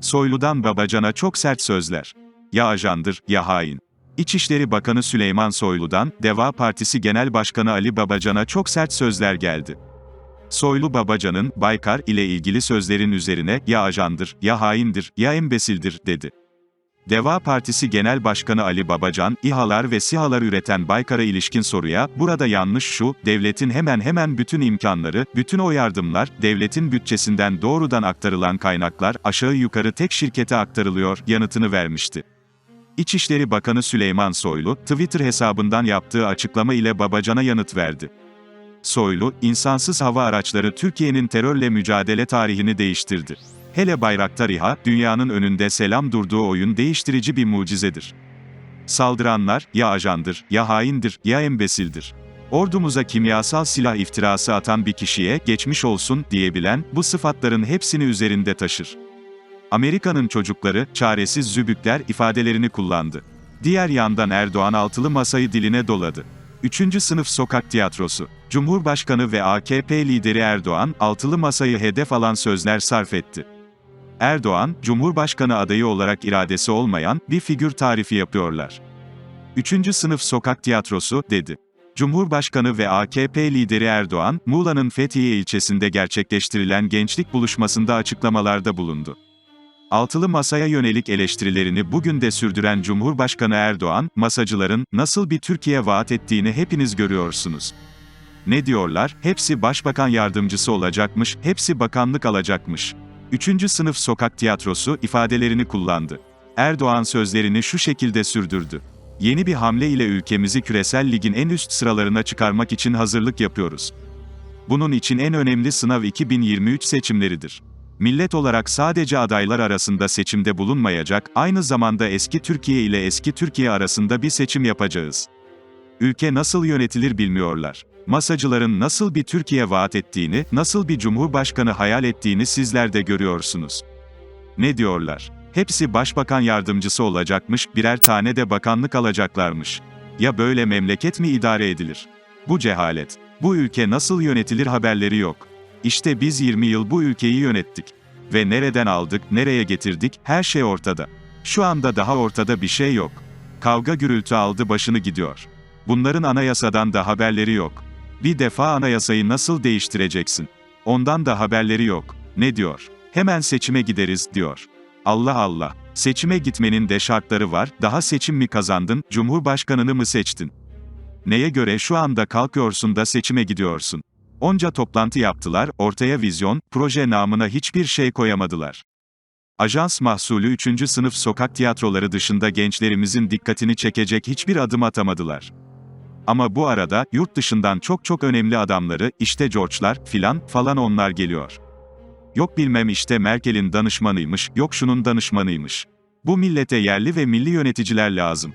Soylu'dan Babacan'a çok sert sözler. Ya ajandır, ya hain. İçişleri Bakanı Süleyman Soylu'dan, Deva Partisi Genel Başkanı Ali Babacan'a çok sert sözler geldi. Soylu Babacan'ın, Baykar ile ilgili sözlerin üzerine, ya ajandır, ya haindir, ya embesildir, dedi. Deva Partisi Genel Başkanı Ali Babacan, İHA'lar ve SİHA'lar üreten Baykar'a ilişkin soruya, burada yanlış şu, devletin hemen hemen bütün imkanları, bütün o yardımlar, devletin bütçesinden doğrudan aktarılan kaynaklar, aşağı yukarı tek şirkete aktarılıyor, yanıtını vermişti. İçişleri Bakanı Süleyman Soylu, Twitter hesabından yaptığı açıklama ile Babacan'a yanıt verdi. Soylu, insansız hava araçları Türkiye'nin terörle mücadele tarihini değiştirdi. Hele Bayraktar İHA, dünyanın önünde selam durduğu oyun değiştirici bir mucizedir. Saldıranlar, ya ajandır, ya haindir, ya embesildir. Ordumuza kimyasal silah iftirası atan bir kişiye, geçmiş olsun, diyebilen, bu sıfatların hepsini üzerinde taşır. Amerika'nın çocukları, çaresiz zübükler ifadelerini kullandı. Diğer yandan Erdoğan altılı masayı diline doladı. Üçüncü sınıf sokak tiyatrosu. Cumhurbaşkanı ve AKP lideri Erdoğan, altılı masayı hedef alan sözler sarf etti. Erdoğan, Cumhurbaşkanı adayı olarak iradesi olmayan bir figür tarifi yapıyorlar. Üçüncü sınıf sokak tiyatrosu, dedi. Cumhurbaşkanı ve AKP lideri Erdoğan, Muğla'nın Fethiye ilçesinde gerçekleştirilen gençlik buluşmasında açıklamalarda bulundu. Altılı masaya yönelik eleştirilerini bugün de sürdüren Cumhurbaşkanı Erdoğan, masacıların nasıl bir Türkiye vaat ettiğini hepiniz görüyorsunuz. Ne diyorlar? Hepsi başbakan yardımcısı olacakmış, hepsi bakanlık alacakmış. Üçüncü sınıf sokak tiyatrosu ifadelerini kullandı. Erdoğan sözlerini şu şekilde sürdürdü. Yeni bir hamle ile ülkemizi küresel ligin en üst sıralarına çıkarmak için hazırlık yapıyoruz. Bunun için en önemli sınav 2023 seçimleridir. Millet olarak sadece adaylar arasında seçimde bulunmayacak, aynı zamanda eski Türkiye ile eski Türkiye arasında bir seçim yapacağız. Ülke nasıl yönetilir bilmiyorlar. Masacıların nasıl bir Türkiye vaat ettiğini, nasıl bir cumhurbaşkanı hayal ettiğini sizler de görüyorsunuz. Ne diyorlar? Hepsi başbakan yardımcısı olacakmış, birer tane de bakanlık alacaklarmış. Ya böyle memleket mi idare edilir? Bu cehalet. Bu ülke nasıl yönetilir haberleri yok. İşte biz 20 yıl bu ülkeyi yönettik. Ve nereden aldık, nereye getirdik, her şey ortada. Şu anda daha ortada bir şey yok. Kavga gürültü aldı başını gidiyor. Bunların anayasadan da haberleri yok. Bir defa anayasayı nasıl değiştireceksin? Ondan da haberleri yok. Ne diyor? Hemen seçime gideriz, diyor. Allah Allah. Seçime gitmenin de şartları var, daha seçim mi kazandın, cumhurbaşkanını mı seçtin? Neye göre şu anda kalkıyorsun da seçime gidiyorsun? Onca toplantı yaptılar, ortaya vizyon, proje namına hiçbir şey koyamadılar. Ajans mahsulü 3. sınıf sokak tiyatroları dışında gençlerimizin dikkatini çekecek hiçbir adım atamadılar. Ama bu arada, yurt dışından çok çok önemli adamları, işte George'lar, filan, falan onlar geliyor. Yok bilmem işte Merkel'in danışmanıymış, yok şunun danışmanıymış. Bu millete yerli ve milli yöneticiler lazım.